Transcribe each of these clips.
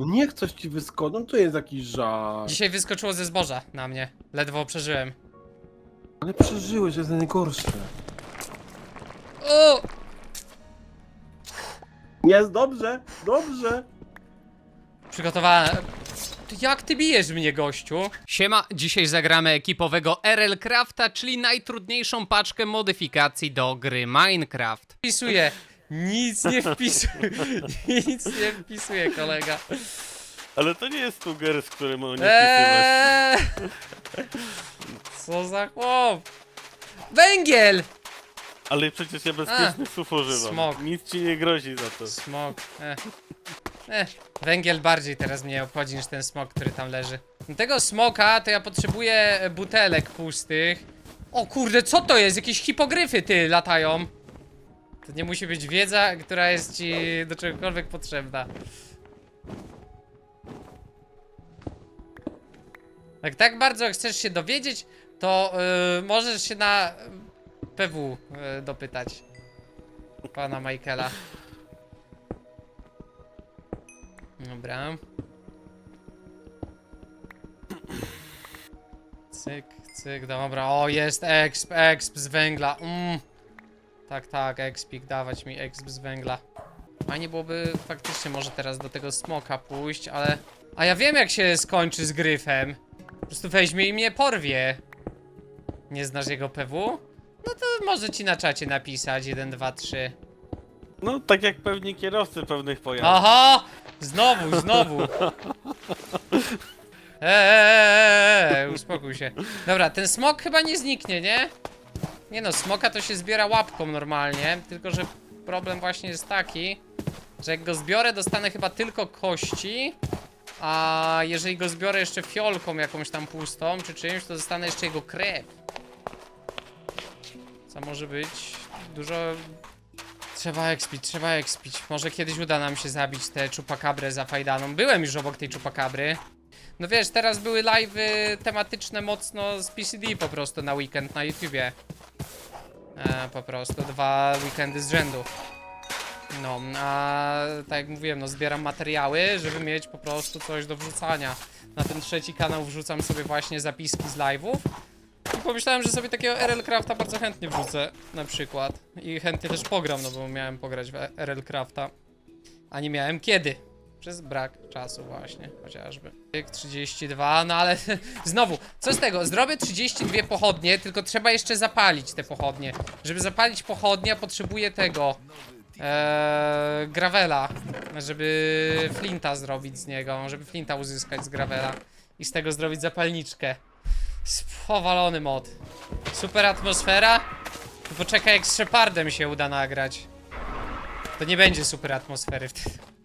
No niech coś ci wyskoczy, no to jest jakiś żart. Dzisiaj wyskoczyło ze zboża na mnie. Ledwo przeżyłem. Ale przeżyłeś, jest najgorsze. O! Jest dobrze, dobrze. Przygotowane. To Jak ty bijesz mnie, gościu? Siema, dzisiaj zagramy ekipowego RL Crafta, czyli najtrudniejszą paczkę modyfikacji do gry Minecraft. Wpisuję. Nic nie wpisuję. Nic nie wpisuję, kolega. Ale to nie jest Tuger, z którym on nie. Eee! Co za chłop? Węgiel! Ale przecież ja bezpiecznych słów używam. smok. Nic ci nie grozi za to. Smok. Eh. Eh. Węgiel bardziej teraz mnie obchodzi niż ten smok, który tam leży. Tego smoka to ja potrzebuję butelek pustych. O kurde, co to jest? Jakieś hipogryfy ty latają. To nie musi być wiedza, która jest ci do czegokolwiek potrzebna. Jak tak bardzo chcesz się dowiedzieć, to yy, możesz się na PW yy, dopytać. Pana Michaela. Dobra. Cyk, cyk, dobra. O, jest exp, exp z węgla. Mm. Tak, tak, expik, dawać mi exp z węgla. Fajnie byłoby faktycznie może teraz do tego smoka pójść, ale... A ja wiem jak się skończy z gryfem. Po prostu weźmie i mnie porwie. Nie znasz jego PW? No to może ci na czacie napisać 1, 2, 3. No, tak jak pewni kierowcy pewnych pojazdów. Aha! Znowu, znowu. Eee, uspokój się. Dobra, ten smok chyba nie zniknie, nie? Nie no, smoka to się zbiera łapką normalnie, tylko że problem właśnie jest taki, że jak go zbiorę, dostanę chyba tylko kości, a jeżeli go zbiorę jeszcze fiolką jakąś tam pustą, czy czymś, to dostanę jeszcze jego krew. Co może być dużo Trzeba expić, trzeba expić. Może kiedyś uda nam się zabić tę czupakabrę zafajdaną. Byłem już obok tej czupakabry. No wiesz, teraz były live'y tematyczne mocno z PCD po prostu na weekend na YouTubie. E, po prostu dwa weekendy z rzędu. No, a tak jak mówiłem, no zbieram materiały, żeby mieć po prostu coś do wrzucania. Na ten trzeci kanał wrzucam sobie właśnie zapiski z live'ów. I pomyślałem, że sobie takiego RL Crafta bardzo chętnie wrzucę, na przykład. I chętnie też pogram, no bo miałem pograć w RL Crafta. A nie miałem kiedy. Przez brak czasu właśnie, chociażby. Tyk 32, no ale znowu, co z tego? Zrobię 32 pochodnie, tylko trzeba jeszcze zapalić te pochodnie. Żeby zapalić pochodnie, potrzebuję tego. Eee, gravela, żeby flinta zrobić z niego, żeby flinta uzyskać z gravela i z tego zrobić zapalniczkę. Powalony mod. Super atmosfera. Poczekaj jak z Shepardem się uda nagrać. To nie będzie super atmosfery wtedy.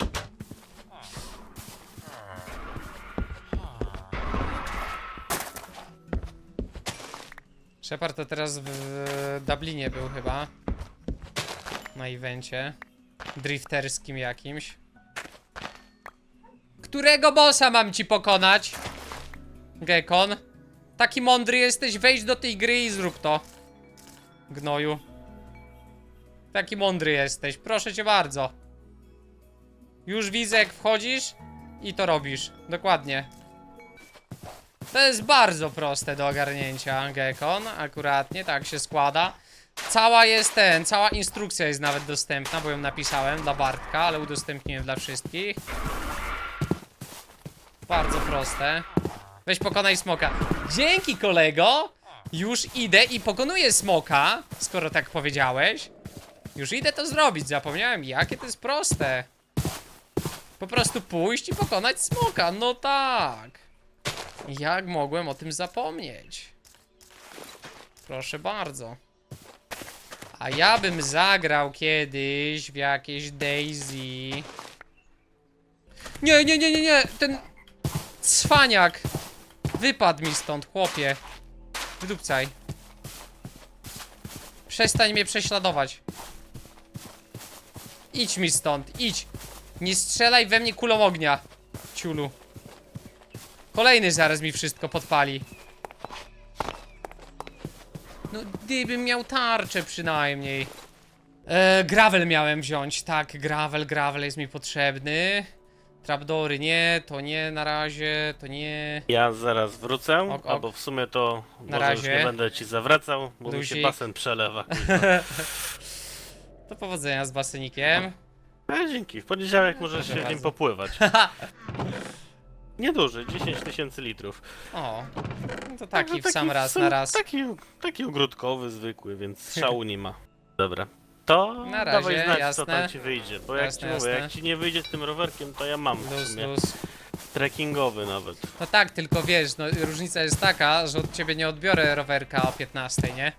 Shepard to teraz w Dublinie był chyba. Na evencie. Drifterskim jakimś. Którego bossa mam ci pokonać? Gekon. Taki mądry jesteś, wejdź do tej gry i zrób to. Gnoju. Taki mądry jesteś, proszę cię bardzo. Już widzę jak wchodzisz i to robisz. Dokładnie. To jest bardzo proste do ogarnięcia, Gekon. Akuratnie, tak się składa. Cała jest ten, cała instrukcja jest nawet dostępna, bo ją napisałem dla Bartka, ale udostępniłem dla wszystkich. Bardzo proste. Weź pokonaj smoka. Dzięki kolego! Już idę i pokonuję smoka, skoro tak powiedziałeś. Już idę to zrobić, zapomniałem jakie to jest proste. Po prostu pójść i pokonać smoka, no tak. Jak mogłem o tym zapomnieć? Proszę bardzo. A ja bym zagrał kiedyś w jakieś Daisy. Nie, nie, nie, nie, nie, ten cwaniak. Wypadł mi stąd, chłopie. Wydupcaj. Przestań mnie prześladować. Idź mi stąd, idź. Nie strzelaj we mnie kulą ognia. Ciulu. Kolejny zaraz mi wszystko podpali. No, gdybym miał tarczę przynajmniej. E, gravel miałem wziąć, tak, gravel, gravel jest mi potrzebny. Trapdory, nie, to nie na razie, to nie. Ja zaraz wrócę, Ok, ok. albo w sumie to Na może już razie. nie będę ci zawracał, bo mi Luzik. się basen przelewa. To powodzenia z basenikiem. A, dzięki, w poniedziałek możesz się w nim bardzo. popływać. Nieduży, 10 tysięcy litrów. O, no to taki w sam raz na raz. Taki, taki ogródkowy, zwykły, więc szału nie ma. Dobra. To Na dawaj razie, znać, co jasne. tam ci wyjdzie, bo jak Jasne, ci mówię, jasne. jak ci nie wyjdzie z tym rowerkiem, to ja mam w Luz, sumie. luz. Trekkingowy nawet. No tak, tylko wiesz, no różnica jest taka, że od ciebie nie odbiorę rowerka o 15, nie?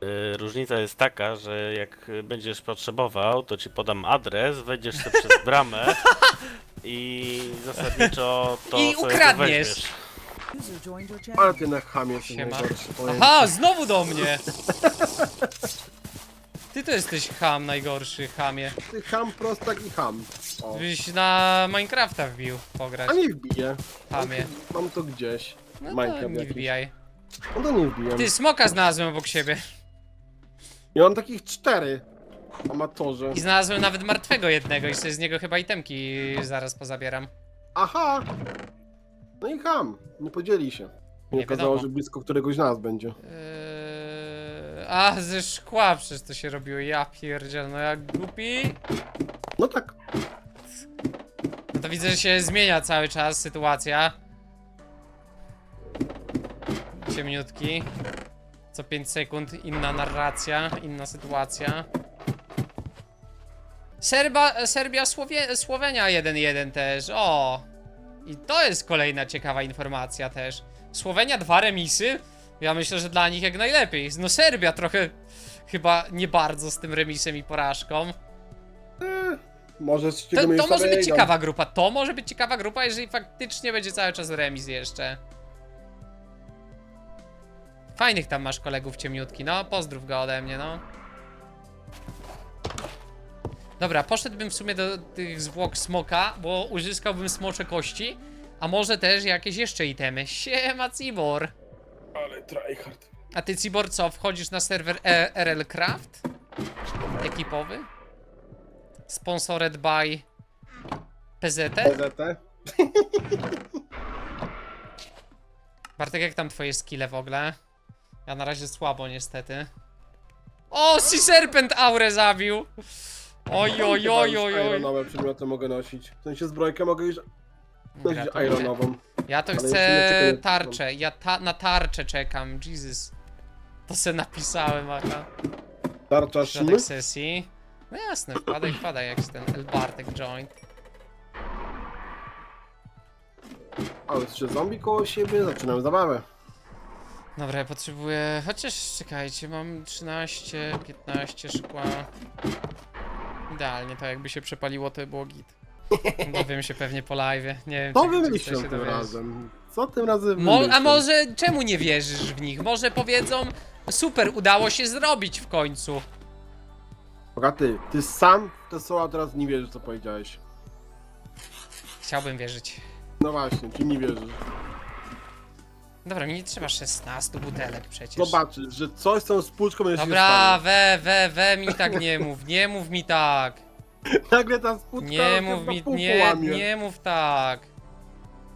Yy, różnica jest taka, że jak będziesz potrzebował, to ci podam adres, wejdziesz sobie przez bramę i zasadniczo to I sobie ukradniesz. to weźmiesz. User joined your Ale ty na chamie jesteś Siema. najgorszy. powiem Aha, znowu do mnie! Ty to jesteś ham najgorszy, hamie. Ty ham, prostak i ham. O. Byś na Minecrafta wbił pograć, A nie wbiję. hamie. Mam to gdzieś. No to Minecraft nie jakiś. wbijaj. No to nie wbiję. Ty, smoka znalazłem obok siebie. Ja mam takich cztery. Amatorzy. I znalazłem nawet martwego jednego i sobie z niego chyba itemki zaraz pozabieram. Aha! No i ham. Nie podzieli się. Nie Nie okazało, wiadomo. że blisko któregoś z nas będzie. Eee, a, ze szkła przecież to się robiło, ja pierdziel, no jak głupi. No tak. No to widzę, że się zmienia cały czas sytuacja. Ciemniutki. Co 5 sekund inna narracja, inna sytuacja. Serba, Serbia, Słowie, Słowenia 1-1 też, o! I to jest kolejna ciekawa informacja też. Słowenia dwa remisy? Ja myślę, że dla nich jak najlepiej. No Serbia trochę chyba nie bardzo z tym remisem i porażką. Eee, może z To, to może być ciekawa grupa. To może być ciekawa grupa, jeżeli faktycznie będzie cały czas remis jeszcze. Fajnych tam masz kolegów ciemniutki, no. Pozdrów go ode mnie, no. Dobra, poszedłbym w sumie do tych zwłok smoka, bo uzyskałbym smocze kości. A może też jakieś jeszcze itemy. Siema, Cibor. Ale tryhard. A ty, Cibor, co? Wchodzisz na serwer e RL Craft? Ekipowy? Sponsored by PZT? PZT? Bartek, jak tam twoje skille w ogóle? Ja na razie słabo, niestety. O, Sea Serpent aurę zabił! Oj, oj, oj, oj, oj. Ironowe przedmioty mogę nosić. W sensie zbrojkę mogę już nosić Gratuluję. ironową. Ja to Ale chcę jeszcze nie czekuję. tarczę. Ja ta na tarczę czekam, Jesus. To se napisałem, aha. Tarcza Środek szmy? sesji. No jasne, wpadaj, wpadaj, jak się ten El Bartek joint. Ale jeszcze zombie koło siebie, zaczynam zabawę. Dobra, ja potrzebuję. Chociaż czekajcie, mam 13, 15 szkła. Idealnie, to jakby się przepaliło, to by było git. Dowiem się pewnie po live. Nie wiem, Co czy- czy się tym razem? Co tym razem Mo a wymyślił? może czemu nie wierzysz w nich? Może powiedzą, super, udało się zrobić w końcu. Boga ty, ty sam te słowa teraz nie wierzysz co powiedziałeś. Chciałbym wierzyć. No właśnie, ty nie wierzysz. Dobra, mi nie trzeba 16 butelek przecież. Zobaczysz, że coś z tą spłuczką będzie się Dobra, stało. we, we, we mi tak nie mów, nie mów mi tak. Nagle ta spłuczka Nie się mów na mi, pół nie, połamie. nie mów tak.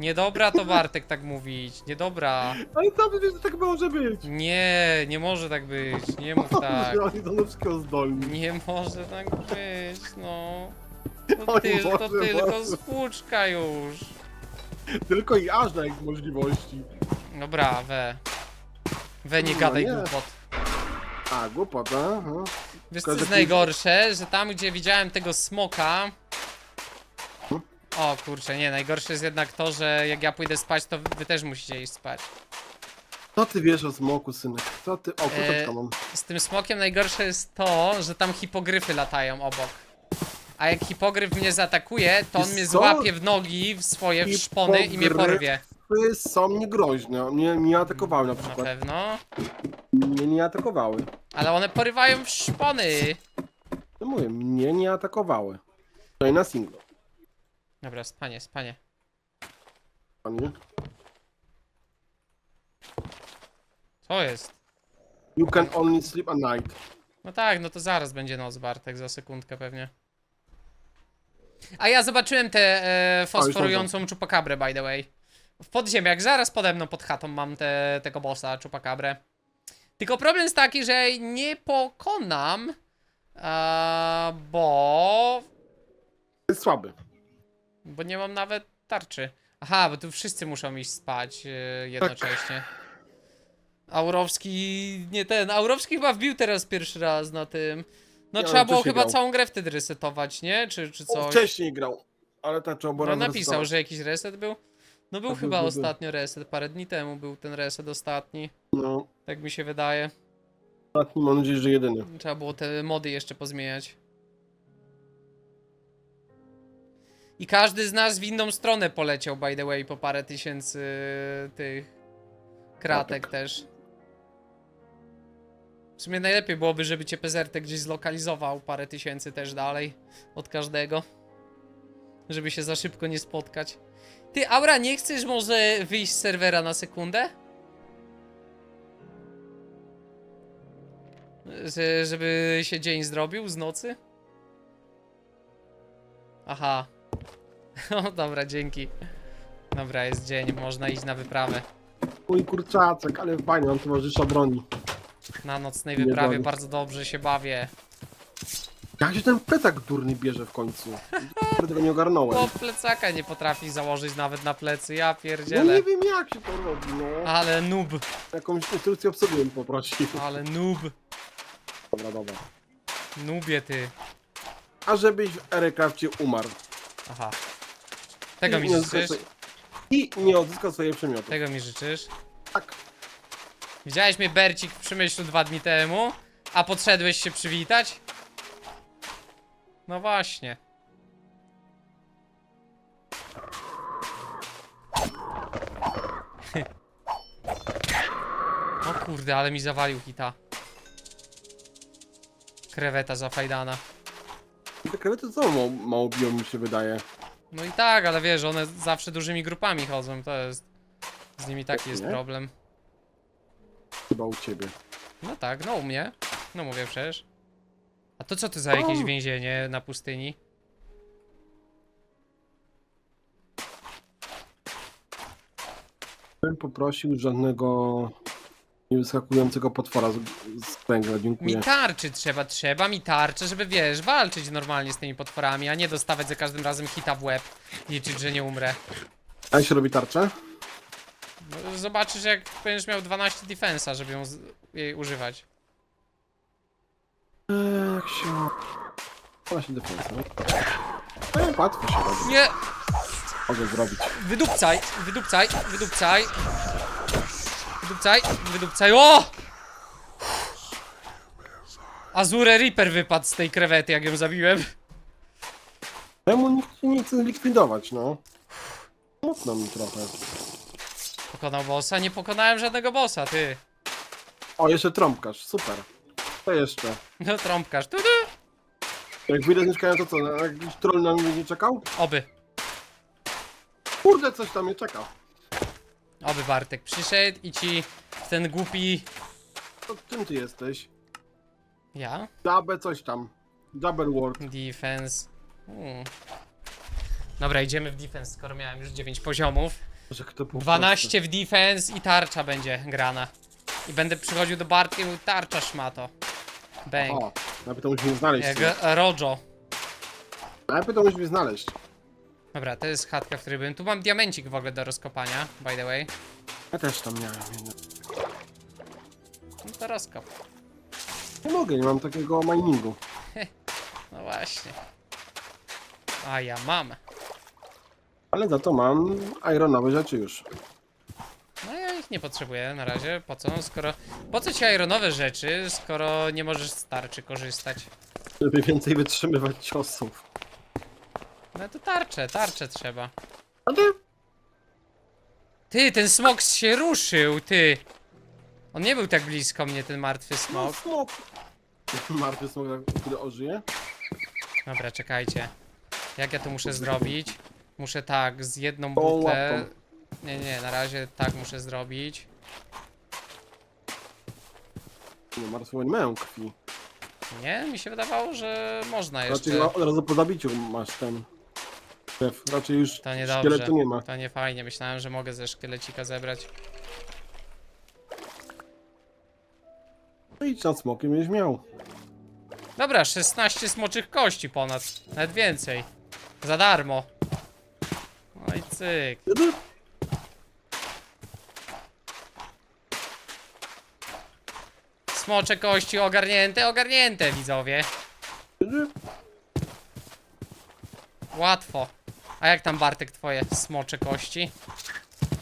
Niedobra to Bartek tak mówić, niedobra. Ale co ty wiesz, że tak może być? Nie, nie może tak być, nie mów tak. Że oni są do wszystkiego zdolni. Nie może tak być, no. To, Oj, ty, to Boże, tylko Boże. spłuczka już. Tylko i aż na ich możliwości. Dobra, we. We, nie No gadaj nie. głupot. A, głupota, aha. Wiesz co jest kij- najgorsze? Że tam gdzie widziałem tego smoka... O kurczę, nie, najgorsze jest jednak to, że jak ja pójdę spać, to wy też musicie iść spać. Co ty wiesz o smoku, synek? Co ty... O, mam. Z tym smokiem najgorsze jest to, że tam hipogryfy latają obok. A jak hipogryf mnie zaatakuje, to on Wiesz mnie co? złapie w nogi, w swoje w szpony i mnie Hipogryf- porwie. Ty są niegroźne. Mnie nie atakowały na Na przykład. pewno. Mnie nie atakowały. Ale one porywają w szpony. No mówię, mnie nie atakowały. To i na singlu. Dobra, spanie, spanie. Panie. Co jest? You can only sleep at night. No tak, no to zaraz będzie noc, Bartek, za sekundkę pewnie. A ja zobaczyłem tę e, fosforującą czupakabrę, by the way. W podziemiach, zaraz pode mną pod chatą mam te, tego bossa, czupakabrę. Tylko problem jest taki, że nie pokonam, e, bo... Jest słaby. bo nie mam nawet tarczy. Aha, bo tu wszyscy muszą iść spać e, jednocześnie. Aurowski, nie ten, Aurowski chyba wbił teraz pierwszy raz na tym. No Nie, trzeba on było wcześniej chyba grał. całą grę wtedy resetować, nie? Czy, czy On coś? wcześniej grał, ale tak trzeba było No raz napisał, resetować. że jakiś reset był. No był chyba ostatnio reset, parę dni temu był ten reset ostatni. No, Tak mi się wydaje. ostatni mam nadzieję, że jedyny. Trzeba było te mody jeszcze pozmieniać. I każdy z nas w inną stronę poleciał, by the way, po parę tysięcy tych kratek też. W sumie najlepiej byłoby, żeby cię PZRT gdzieś zlokalizował parę tysięcy też dalej od każdego. Żeby się za szybko nie spotkać. Ty, Aura, nie chcesz może wyjść z serwera na sekundę? Że, żeby się dzień zrobił z nocy? Aha. O, dobra, dzięki. Dobra, jest dzień, można iść na wyprawę. Mój kurczaczek, ale fajnie, mam towarzysza broni. Na nocnej Nie wyprawie bawię. bardzo dobrze się bawię. Jak się ten plecak durny bierze w końcu? Tego nie ogarnąłem. Bo plecaka nie potrafi założyć nawet na plecy, ja No pierdzielę. nie wiem jak się to robi, no. Ale noob, Jakąś instrukcję obsługi bym poprosił. ale noob. Dobra, dobra. Nubie ty. A żebyś w Aircrafcie umarł. Aha. Tego I mi nie odzyskał życzysz? swoje- I nie odzyskał swojej przymiotu. Tego mi życzysz? Tak. Widziałeś mnie Bercik w Przemyślu dwa dni temu, a podszedłeś się przywitać? No właśnie. O kurde, ale mi zawalił hita. Kreweta zafajdana. Te krewety co mało, mało biją mi się wydaje. No i tak, ale wiesz, one zawsze dużymi grupami chodzą, to jest... Z nimi taki jest Nie? problem. Chyba u ciebie. No tak, no u mnie. No mówię przecież. A to co to za jakieś więzienie na pustyni? Bym poprosił żadnego niewyskakującego potwora z, z węgla, Mi dziękuję. tarczy trzeba, trzeba mi tarczy, żeby wiesz, walczyć normalnie z tymi potworami, a nie dostawać za każdym razem hita w łeb liczyć, że nie umrę. A jak się robi tarczę? No, Zobaczysz jak będziesz miał 12 defensa, żeby ją z- jej używać. Jak się... Właśnie defensa. no. Łatwo się robi. Nie! Mogę zrobić. Wydupcaj, wydupcaj, wydupcaj. Wydupcaj, wydupcaj. O! Azure Reaper wypadł z tej krewety, jak ją zabiłem. Czemu nikt nie chce likwidować, no? Mocno mi trochę. Pokonał bossa? Nie pokonałem żadnego bossa, ty. O, jeszcze trąbkarz, super. To jeszcze. No trąbkarz. Tu, tu. Jak wyjdę z mieszkania, to co, jakiś troll na mnie będzie czekał? Oby. Kurde, coś tam mnie czeka. Oby Bartek przyszedł i ci ten głupi... To czym ty jesteś? Ja? Dabę coś tam. Double word. Defense. Hmm. Dobra, idziemy w defense, skoro miałem już 9 poziomów. Że kto po 12 w defense i tarcza będzie grana. I będę przychodził do Bartka i mówił, tarcza szmato. Bang. O, najpierw to musimy znaleźć. Jak sobie. Rojo. Najpierw to musimy znaleźć. Dobra, to jest chatka, w której byłem. Tu mam diamencik w ogóle do rozkopania, by the way. Ja też tam miałem jedno. No to rozkop. Nie mogę, nie mam takiego miningu. No właśnie. A ja mam. Ale za to mam ironowe rzeczy już. No nie potrzebuję na razie. Po co? Skoro... Po co ci ironowe rzeczy, skoro nie możesz z tarczy korzystać? Żeby więcej wytrzymywać ciosów. No to tarczę, tarczę trzeba. A ty? Ty, ten smok się ruszył, ty! On nie był tak blisko mnie, ten martwy No, smok. smok. Martwy smok, który ożyje. Dobra, czekajcie. Jak ja to muszę zrobić? Muszę tak, z jedną Tą butlę... łapką. Nie, nie, na razie tak muszę zrobić. Nie, martwy nie mają krwi. Nie, mi się wydawało, że można jeszcze. Znaczy, no, od razu po zabiciu masz ten. Krew. Raczej już To niedobrze. szkieletu nie ma. To nie fajnie. Myślałem, że mogę ze szkielecika zebrać. No idź nad smokiem, będziesz miał. Dobra, 16 smoczych kości ponad. Nawet więcej. Za darmo. No i cyk. Smocze kości ogarnięte, ogarnięte, widzowie. Łatwo. A jak tam Bartek twoje smocze kości?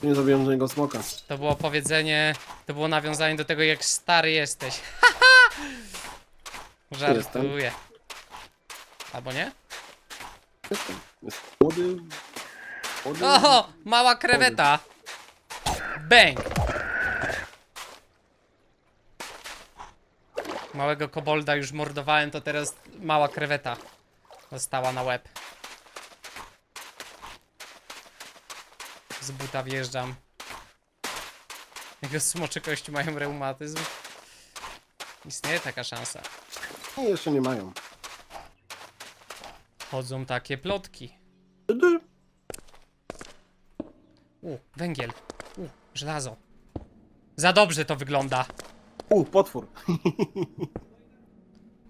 Nie zabiłem żadnego smoka. To było powiedzenie, to było nawiązanie do tego jak stary jesteś. Żartuję. Albo nie? Jestem. Jest młody. młody. Oho, mała kreweta. Bang. Małego kobolda już mordowałem, to teraz mała kreweta została na łeb. Z buta wjeżdżam. Jego smocze kości mają reumatyzm. Istnieje taka szansa. Nie, jeszcze nie mają. Chodzą takie plotki. U, węgiel. U, żelazo. Za dobrze to wygląda. U, potwór.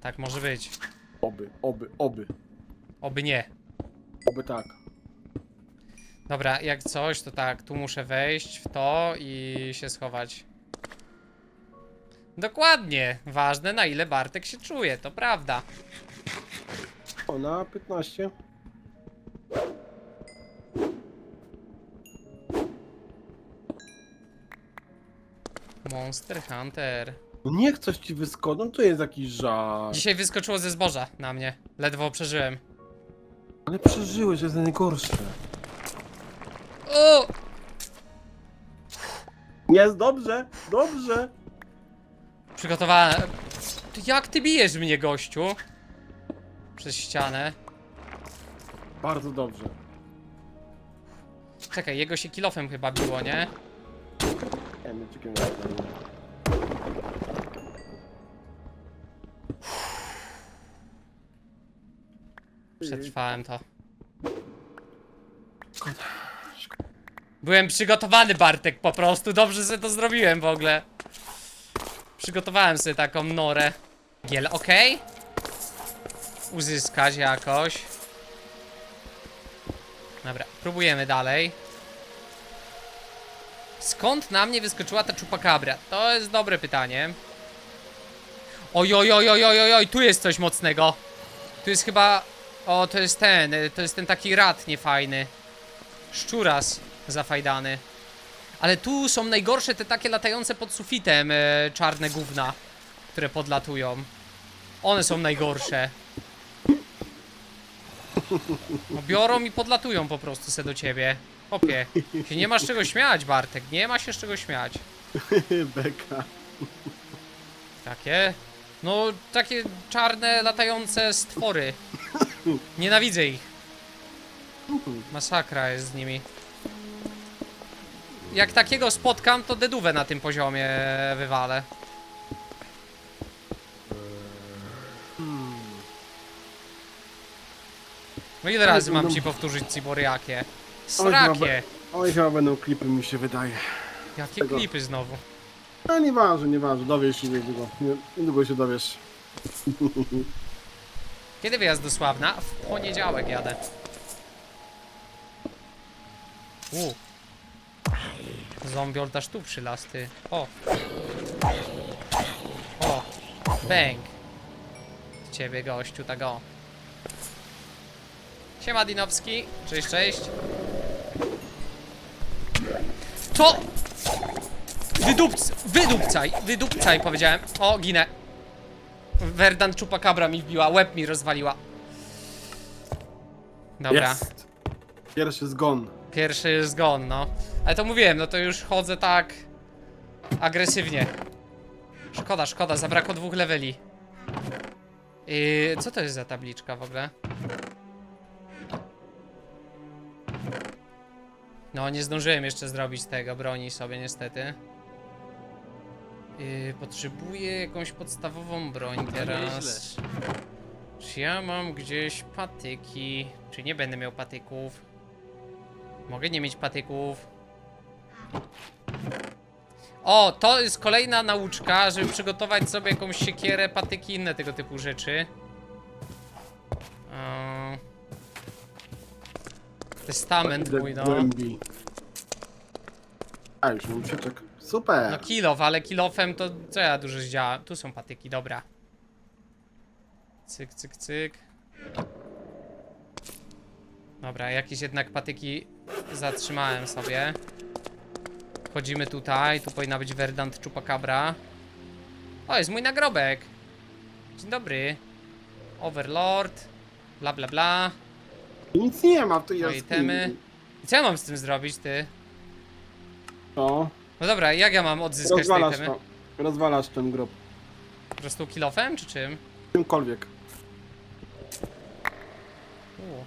Tak może być. Oby, oby, oby. Oby nie. Oby tak. Dobra, jak coś, to tak, tu muszę wejść w to i się schować. Dokładnie. Ważne na ile Bartek się czuje, to prawda. O, na 15. Monster Hunter. No niech coś ci wyskoczy, no to jest jakiś żart. Dzisiaj wyskoczyło ze zboża na mnie. Ledwo przeżyłem. Ale przeżyłeś, jest najgorsze. O! Jest dobrze, dobrze. Przygotowałem. Ty, Jak ty bijesz mnie, gościu? Przez ścianę. Bardzo dobrze. Czekaj, jego się kilofem chyba biło, nie? Czekamy na to. Przetrwałem to. Byłem przygotowany, Bartek, po prostu. Dobrze sobie to zrobiłem w ogóle. Przygotowałem sobie taką norę. Giel, ok? Uzyskać jakoś. Dobra, próbujemy dalej. Skąd na mnie wyskoczyła ta czupakabra? To jest dobre pytanie. Oj, oj, oj, oj, oj, oj, tu jest coś mocnego. Tu jest chyba... O, to jest ten, y, to jest ten taki rat niefajny. Szczuras zafajdany. Ale tu są najgorsze te takie latające pod sufitem e, czarne gówna, które podlatują. One są najgorsze. No, biorą i podlatują po prostu se do ciebie. Opie. Się nie masz czego śmiać, Bartek. Nie ma się z czego śmiać. Beka. Takie? No, takie czarne, latające stwory. Nienawidzę ich. Masakra jest z nimi. Jak takiego spotkam, to deduwę na tym poziomie wywalę. No ile razy mam ci powtórzyć Ciboriakie? Srakie! Oj, chyba będą klipy, mi się wydaje. Jakie tego. klipy znowu? No nieważne, nieważne, dowiesz się niedługo. Nie- Niedługo się dowiesz. Kiedy wyjazd do Sławna? W poniedziałek jadę. U. Zombiol dasz tu przylas, ty. O. O. Bang. Ciebie gościu, tak o. Siema Dinowski. Cześć, cześć. To! Wydupc... Wydupcaj! Wydupcaj, powiedziałem. O, ginę. Verdant Chupacabra mi wbiła, łeb mi rozwaliła. Dobra, Jest. Pierwszy zgon. pierwszy zgon, no. Ale to mówiłem, no to już chodzę tak agresywnie. Szkoda, szkoda, zabrakło dwóch leveli. Yy, co to jest za tabliczka w ogóle? No, nie zdążyłem jeszcze zrobić tego broni sobie, niestety. Yy, potrzebuję jakąś podstawową broń teraz. Czy ja mam gdzieś patyki? Czy nie będę miał patyków? Mogę nie mieć patyków. O, to jest kolejna nauczka, żeby przygotować sobie jakąś siekierę, patyki, inne tego typu rzeczy. Testament mój, no. Głębi. A, już mam. Super. No kilof, ale kilofem to co ja dużo zdziałam? Tu są patyki, dobra. Cyk, cyk, cyk. Dobra, jakieś jednak patyki zatrzymałem sobie. Wchodzimy tutaj, tu powinna być Verdant Chupacabra. O, jest mój nagrobek. Dzień dobry. Overlord. Bla bla bla. Nic nie ma w tej Moje jaskini. itemy. I co ja mam z tym zrobić, ty? No, No dobra, jak ja mam odzyskać te rozwalasz itemy? to. Rozwalasz ten grob. Po prostu kilofem, czy czym? Czymkolwiek. U.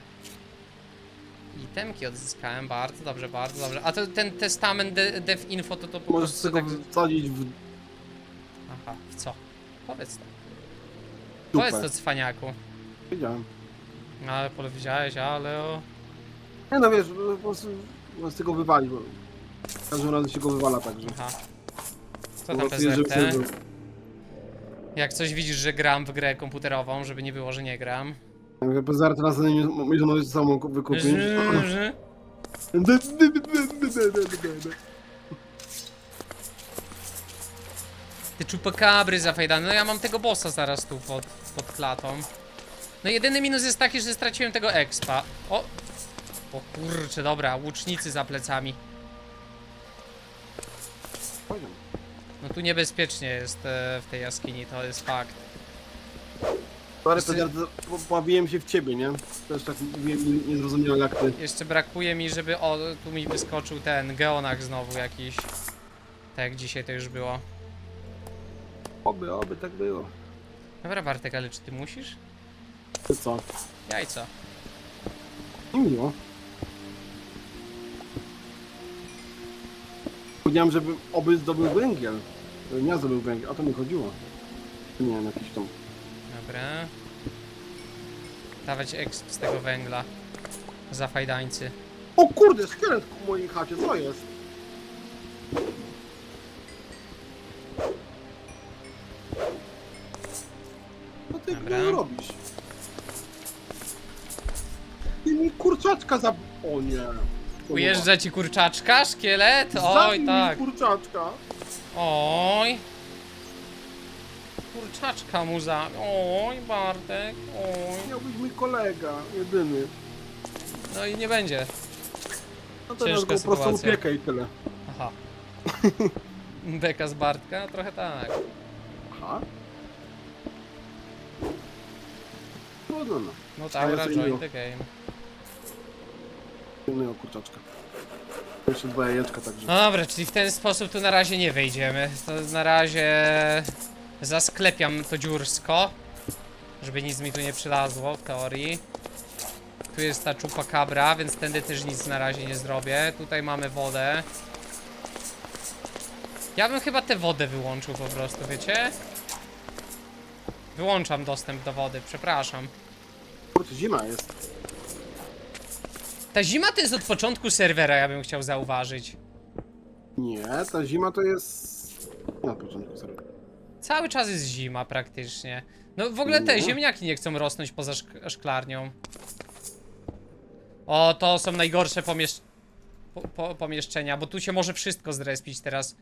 Itemki odzyskałem, bardzo dobrze, bardzo dobrze. A to ten testament de, dev info to to po Możesz prostu tego tak... wsadzić w Aha, w co? Powiedz to. dupę. Powiedz to cwaniaku. Wiedziałem. No, ale pole widziałeś, ale o... Nie no wiesz, po prostu no, z tego wywali, bo każdym razem się go wywala także. Aha. Co tam sobie- Jak coś widzisz, że gram w grę komputerową, żeby nie było, że nie gram. Teraz nie nie możesz samą wykupić. Ty czupakabry zafajdane. No ja mam tego bossa zaraz tu pod, pod klatą. No jedyny minus jest taki, że straciłem tego expa. O! O kurczę, dobra, łucznicy za plecami. No tu niebezpiecznie jest e, w tej jaskini, to jest fakt. Wszyscy- PZR, po- pobawiłem się w ciebie, nie? Też tak nie- nie zrozumiałem jak ty. Jeszcze brakuje mi, żeby o, tu mi wyskoczył ten geonak znowu jakiś. Tak jak dzisiaj to już było. Oby, oby tak było. Dobra Bartek, ale czy ty musisz? To co? Jajco. Nie miło. Powiedziałem, żeby oby zdobył węgiel. Ja zdobył węgiel, o to mi chodziło. Nie wiem, jakiś tam. Dobra. Dawać exp z tego węgla. Zafajdańcy. O kurde, szkielet w mojej chacie, co jest? Co ty Dobra. kurwa robisz? Kurczaczka za... O nie. Ujeżdża ci kurczaczka, szkielet? Oj, mi tak. kurczaczka. Oj. Kurczaczka mu za... Oj, Bartek. Oj. Miałbyś mój kolega, jedyny. No i nie będzie. No to Ciężka go po prostu sytuacja. upiekę i tyle. Aha. Beka z Bartka? Trochę tak. Aha. Trudno no. No A ja join the game. Innego kurczaczka. Jeszcze dwa jajeczka także. No dobra, czyli w ten sposób tu na razie nie wejdziemy. To na razie zasklepiam to dziursko, żeby nic mi tu nie przylazło w teorii. Tu jest ta czupakabra, więc tędy też nic na razie nie zrobię. Tutaj mamy wodę. Ja bym chyba tę wodę wyłączył po prostu, wiecie? Wyłączam dostęp do wody, przepraszam. Kurczę, zima jest. Ta zima to jest od początku serwera, ja bym chciał zauważyć. Nie, ta zima to jest... Na początku, sorry. Cały czas jest zima praktycznie. No w ogóle te No. ziemniaki nie chcą rosnąć poza szk szklarnią. O, to są najgorsze pomiesz po po pomieszczenia, bo tu się może wszystko zrespić teraz.